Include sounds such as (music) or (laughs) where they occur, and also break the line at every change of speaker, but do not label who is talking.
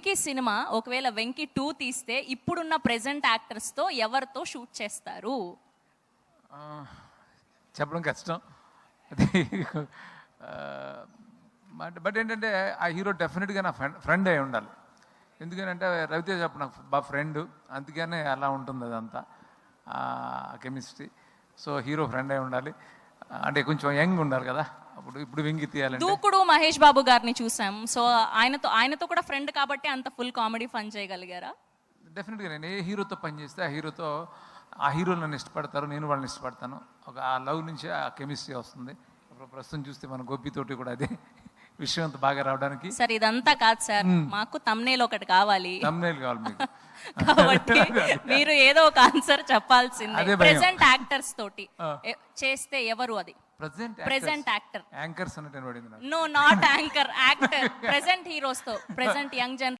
Venky cinema ఒకవేళ Venky two తీస్తే ఇప్పుడున్న ప్రెసెంట్ యాక్టర్స్తో ఎవరితో షూట్ చేస్తారు?
చెప్పడం కష్టం. బట్ బట్ ఏంటంటే ఆ హీరో డెఫినెట్గా నా ఫ్రెండ్ ఫ్రెండ్ అయి ఉండాలి. ఎందుకంటే రవితేజ అప్పుడు నాకు బాగా ఫ్రెండ్ అందుకనే అలా ఉంటుంది అదంతా కెమిస్ట్రీ సో హీరో ఫ్రెండ్ అయి ఉండాలి. అంటే కొంచెం యంగ్ ఉండాలి కదా. అప్పుడు ఇప్పుడు వెంగి తీయాలంటే?
దూకుడు మహేష్ బాబు గారిని చూసాం. సో ఆయనతో ఆయనతో కూడా ఫ్రెండ్ కాబట్టి అంత ఫుల్ కామెడీ ఫన్ చేయగలిగారా?
డెఫినెట్గా నేను ఏ హీరోతో పనిచేస్తే ఆ హీరోతో ఆ హీరోలు నన్ను ఇష్టపడతారు నేను వాళ్ళని ఇష్టపడతాను. ఒక ఆ లవ్ నుంచి ఆ కెమిస్ట్రీ వస్తుంది. ఇప్పుడు ప్రస్తుతం చూస్తే మన గోపితోటి కూడా అదే విషయం అంత బాగా రావడానికి.
సార్ ఇదంతా కాదు సార్. మాకు తమ్నేల్ ఒకటి కావాలి.
తమ్నేల్ కావాలి మీకు. (laughs)
కాబట్టి (laughs) మీరు ఏదో ఒక ఆన్సర్ చెప్పాల్సిందే. ప్రెసెంట్ యాక్టర్స్ తోటి. చేస్తే ఎవరు అది?
ప్రజెంట్
ప్రెసెంట్ యాక్టర్
యాంకర్స్ అన్నట్టు పడింది నాకు
no not anchor actor present heroes తో ప్రెసెంట్ యంగ్ జనరేషన్